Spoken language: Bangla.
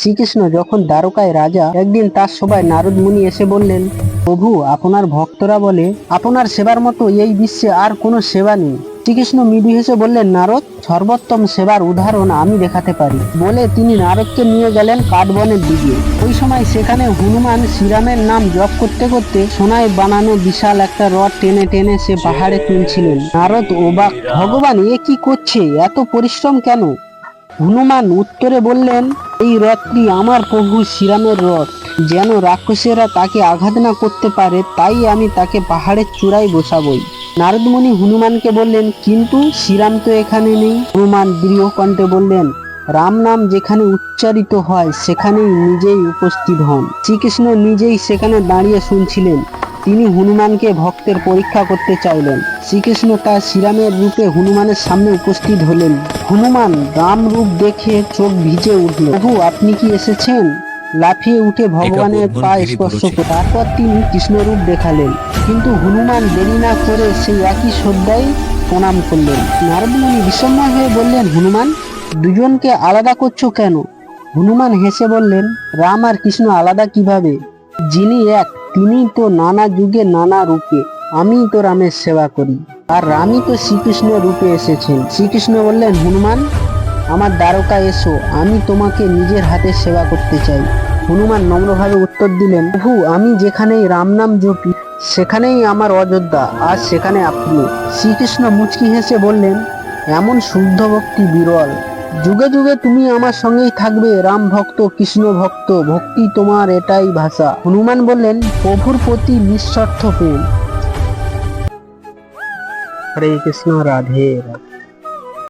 শ্রীকৃষ্ণ যখন দ্বারকায় রাজা একদিন তার সবাই নারদ মুনি এসে বললেন, প্রভু, আপনার ভক্তরা বলে, আপনার সেবার মতো এই বিশ্বে আর কোনো সেবা নেই। শ্রীকৃষ্ণ মৃদু হেসে বললেন, নারদ, সর্বোত্তম সেবার উদাহরণ আমি দেখাতে পারি। বলে তিনি নারদকে নিয়ে গেলেন কাঠবনের দিকে। ওই সময় সেখানে হনুমান শ্রীরামের নাম জপ করতে করতে সোনায় বানানো বিশাল একটা রথ টেনে টেনে সে পাহাড়ে তুলছিলেন। নারদ অবাক, ভগবান, এ কি করছে? এত পরিশ্রম কেন? হনুমান উত্তরে বললেন, এই রথটি আমার প্রভু শ্রীরামের রথ। যেন রাক্ষসেরা তাকে আঘাত না করতে পারে, তাই আমি তাকে পাহাড়ের চূড়ায় বসাবই। নারদমণি হনুমানকে বললেন, কিন্তু শ্রীরাম তো এখানে নেই। হনুমান দৃঢ় কণ্ঠে বললেন, রাম নাম যেখানে উচ্চারিত হয়, সেখানেই নিজেই উপস্থিত হন। শ্রীকৃষ্ণ নিজেই সেখানে দাঁড়িয়ে শুনছিলেন। তিনি হনুমানকে ভক্তের পরীক্ষা করতে চাইলেন। শ্রীকৃষ্ণ তার শ্রীরামের রূপে হনুমানের সামনে উপস্থিত হলেন। হনুমান রাম রূপ দেখে চোখ ভিজে উঠল। প্রভু আপনি কি এসেছেন? লাফিয়ে উঠে ভগবানের পা স্পর্শ করে তারপর তিনি কৃষ্ণরূপ দেখালেন। কিন্তু হনুমান দেরি না করে সেই একই শ্রদ্ধায় প্রণাম করলেন। নারদমণি বিষণ্ণ হয়ে বললেন হনুমান দুজনকে আলাদা করছ কেন? হনুমান হেসে বললেন রাম আর কৃষ্ণ আলাদা কীভাবে? যিনি এক তিনি তো নানা যুগে নানা রূপে আমি তো রামের সেবা করি। আর রামই তো শ্রীকৃষ্ণ রূপে এসেছেন। শ্রীকৃষ্ণ বললেন, হনুমান, আমার দ্বারকা এসো, আমি তোমাকে নিজের হাতে সেবা করতে চাই। হনুমান নম্রভাবে উত্তর দিলেন, প্রভু, আমি যেখানেই রাম নাম জপি, সেখানেই আমার অযোধ্যা, আর সেখানে আপনি। শ্রীকৃষ্ণ মুচকি হেসে বললেন, এমন শুদ্ধ ভক্তি বিরল যুগে যুগে তুমি আমার সঙ্গেই থাকবে, রাম ভক্ত, কৃষ্ণ ভক্ত, ভক্তি তোমার এটাই ভাষা। হনুমান বললেন, প্রভুর প্রতি নিঃস্বার্থ প্রেম হরে কৃষ্ণ, রাধে রাধে।